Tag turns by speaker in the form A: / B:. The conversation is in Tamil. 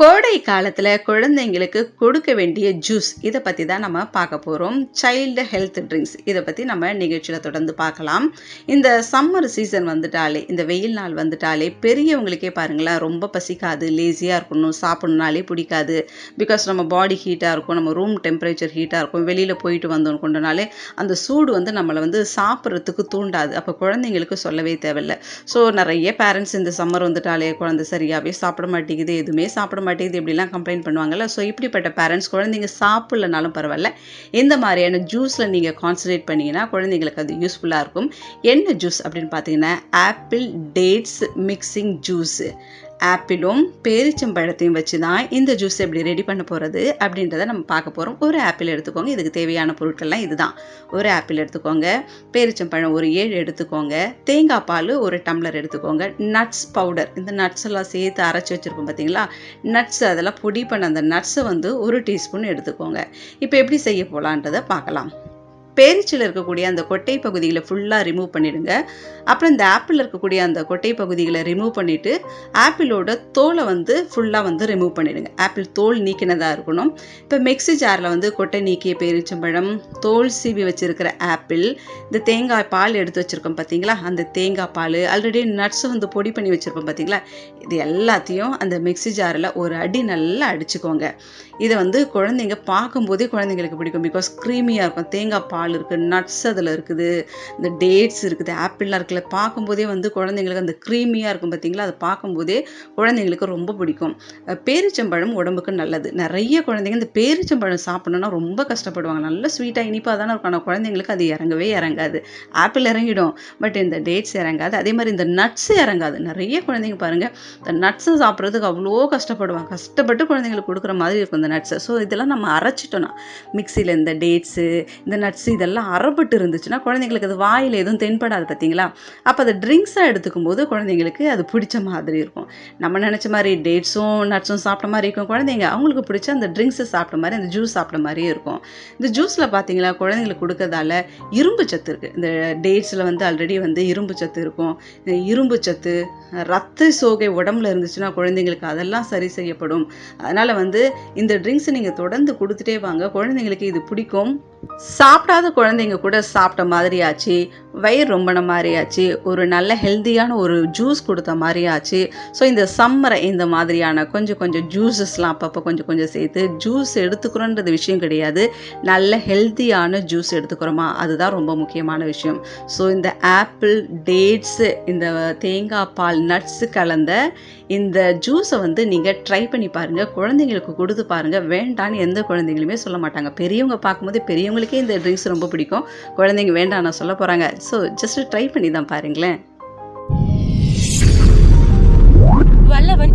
A: கோடை காலத்தில் குழந்தைங்களுக்கு கொடுக்க வேண்டிய ஜூஸ் இதை பற்றி தான் நம்ம பார்க்க போகிறோம் சைல்டு ஹெல்த் ட்ரிங்க்ஸ் இதை பற்றி நம்ம நிகழ்ச்சியில் தொடர்ந்து பார்க்கலாம். இந்த சம்மர் சீசன் வந்துட்டாலே இந்த வெயில் நாள் வந்துட்டாலே பெரியவங்களுக்கே பாருங்களேன் ரொம்ப பசிக்காது லேசியாக இருக்கணும் சாப்பிடணுனாலே பிடிக்காது. பிகாஸ் நம்ம பாடி ஹீட்டாக இருக்கும் நம்ம ரூம் டெம்பரேச்சர் ஹீட்டாக இருக்கும் வெளியில் போயிட்டு வந்தோம் கொண்டனாலே அந்த சூடு வந்து நம்மளை வந்து சாப்பிட்றதுக்கு தூண்டாது. அப்போ குழந்தைங்களுக்கு சொல்லவே தேவையில்ல. ஸோ நிறைய பேரண்ட்ஸ் இந்த சம்மர் வந்துட்டாலே குழந்தை சரியாகவே சாப்பிட மாட்டேங்குது எதுவுமே சாப்பிட மாட்டேங்குது இப்படிலாம் கம்ப்ளைண்ட் பண்ணுவாங்கல்ல. ஸோ இப்படிப்பட்ட பேரண்ட்ஸ் குழந்தைங்க சாப்பிட்லனாலும் பரவாயில்ல. இந்த மாதிரியான ஜூஸில் நீங்கள் கான்சன்ட்ரேட் பண்ணீங்கன்னா குழந்தைங்களுக்கு அது யூஸ்ஃபுல்லாக இருக்கும். என்ன ஜூஸ் அப்படின்னு பார்த்தீங்கன்னா ஆப்பிள் டேட்ஸ் மிக்சிங் ஜூஸு ஆப்பிளும் பேரிச்சம்பழத்தையும் வச்சு தான் இந்த ஜூஸ் எப்படி ரெடி பண்ண போகிறது அப்படின்றத நம்ம பார்க்க போகிறோம் ஒரு ஆப்பிள் எடுத்துக்கோங்க. இதுக்கு தேவையான பொருட்கள்லாம் இதுதான். ஒரு ஆப்பிள் எடுத்துக்கோங்க. பேரிச்சம்பழம் ஒரு ஏழு எடுத்துக்கோங்க. தேங்காய் பால் ஒரு டம்ளர் எடுத்துக்கோங்க. நட்ஸ் பவுடர் இந்த நட்ஸ் எல்லாம் சேர்த்து அரைச்சி வச்சுருக்கோம் பார்த்தீங்களா நட்ஸ் அதெல்லாம் பொடி பண்ண அந்த நட்ஸை வந்து ஒரு டீஸ்பூன் எடுத்துக்கோங்க. இப்போ எப்படி செய்ய போகலான்றதை பார்க்கலாம். பேரிச்சில் இருக்கக்கூடிய அந்த கொட்டை பகுதிகளை ஃபுல்லாக ரிமூவ் பண்ணிடுங்க. அப்புறம் இந்த ஆப்பிள் இருக்கக்கூடிய அந்த கொட்டை பகுதிகளை ரிமூவ் பண்ணிவிட்டு ஆப்பிளோட தோலை வந்து ஃபுல்லாக வந்து ரிமூவ் பண்ணிடுங்க. ஆப்பிள் தோல் நீக்கினதாக இருக்கணும். இப்போ மிக்ஸி ஜாரில் வந்து கொட்டை நீக்கிய பேரிச்சம்பழம் தோல் சீவி வச்சுருக்கிற ஆப்பிள் இந்த தேங்காய் பால் எடுத்து வச்சுருக்கோம் பார்த்தீங்களா அந்த தேங்காய் பால் ஆல்ரெடி நட்ஸ் வந்து பொடி பண்ணி வச்சுருக்கோம் பார்த்தீங்களா இது எல்லாத்தையும் அந்த மிக்ஸி ஜாரில் ஒரு அடி நல்லா அடிச்சுக்கோங்க. இதை வந்து குழந்தைங்க பார்க்கும்போதே குழந்தைங்களுக்கு பிடிக்கும். பிகாஸ் க்ரீமியாக இருக்கும். தேங்காய் பால் இருக்குது நட்ஸ் அதில் இருக்குது இந்த டேட்ஸ் இருக்குது ஆப்பிள்லாம் இருக்குல்ல பார்க்கும்போதே வந்து குழந்தைங்களுக்கு அந்த க்ரீமியாக இருக்கும் பார்த்தீங்களா அதை பார்க்கும்போதே குழந்தைங்களுக்கு ரொம்ப பிடிக்கும். பேரிச்சம்பழம் உடம்புக்கு நல்லது. நிறைய குழந்தைங்க இந்த பேரிச்சம்பழம் சாப்பிடணுன்னா ரொம்ப கஷ்டப்படுவாங்க. நல்ல ஸ்வீட்டாக இனிப்பாக தானே இருக்கும். ஆனால் குழந்தைங்களுக்கு அது இறங்கவே இறங்காது. ஆப்பிள் இறங்கிடும் பட் இந்த டேட்ஸ் இறங்காது. அதே மாதிரி இந்த நட்ஸ் இறங்காது. நிறைய குழந்தைங்க பாருங்கள் இந்த நட்ஸை சாப்பிட்றதுக்கு அவ்வளோ கஷ்டப்படுவாங்க. கஷ்டப்பட்டு குழந்தைங்களுக்கு கொடுக்குற மாதிரி இருக்கும் இந்த நட்ஸை ஸோ இதெல்லாம் நம்ம அரைச்சிட்டோம்னா மிக்சியில் இந்த டேட்ஸு இந்த நட்ஸு இதெல்லாம் அறப்பட்டு இருந்துச்சுன்னா குழந்தைங்களுக்கு அது வாயில் எதுவும் தென்படாது பார்த்தீங்களா அப்போ அதை ட்ரிங்க்ஸாக எடுத்துக்கும் போது குழந்தைங்களுக்கு அது பிடிச்ச மாதிரி இருக்கும். நம்ம நினச்ச மாதிரி டேட்ஸும் நட்ஸும் சாப்பிட்ட மாதிரி இருக்கும். குழந்தைங்க அவங்களுக்கு பிடிச்ச அந்த ட்ரிங்க்ஸை சாப்பிட்ட மாதிரி அந்த ஜூஸ் சாப்பிட்ட மாதிரியே இருக்கும். இந்த ஜூஸில் பார்த்தீங்களா குழந்தைங்களுக்கு கொடுக்கறதால இரும்பு சத்து இருக்குது இந்த டேட்ஸில் வந்து ஆல்ரெடி வந்து இரும்பு சத்து இருக்கும். இந்த இரும்பு சத்து ரத்த சோகை உடம்புல இருந்துச்சுன்னா குழந்தைங்களுக்கு அதெல்லாம் சரி செய்யப்படும். அதனால் வந்து இந்த ட்ரிங்க்ஸை நீங்கள் தொடர்ந்து கொடுத்துட்டே வாங்க. குழந்தைங்களுக்கு இது பிடிக்கும். சாப்பிடாத குழந்தைங்க கூட சாப்பிட்ட மாதிரி ஆச்சு வயிறு ரொம்பின மாதிரி ஆச்சு ஒரு நல்ல ஹெல்த்தியான ஒரு ஜூஸ் கொடுத்த மாதிரி ஆச்சு ஸோ இந்த சம்மரை இந்த மாதிரியான கொஞ்சம் கொஞ்சம் ஜூஸஸ்லாம் அப்பப்போ கொஞ்சம் கொஞ்சம் சேர்த்து ஜூஸ் எடுத்துக்கிறோன்றது விஷயம் கிடையாது. நல்ல ஹெல்த்தியான ஜூஸ் எடுத்துக்கிறோமா? அதுதான் ரொம்ப முக்கியமான விஷயம். ஸோ இந்த ஆப்பிள் டேட்ஸு இந்த தேங்காய் பால் நட்ஸு கலந்த இந்த ஜூஸை வந்து நீங்கள் ட்ரை பண்ணி பாருங்கள் குழந்தைங்களுக்கு கொடுத்து பாருங்கள் வேண்டான்னு எந்த குழந்தைங்களுமே சொல்ல மாட்டாங்க. பெரியவங்க பார்க்கும்போது பெரிய பெரியவங்களுக்கே இந்த ட்ரிங்க்ஸ் ரொம்ப பிடிக்கும். குழந்தைங்க வேண்டாம் நான் சொல்ல போகிறாங்க ஸோ ஜஸ்ட் ட்ரை பண்ணி தான் பாருங்களேன்.
B: வல்லவன்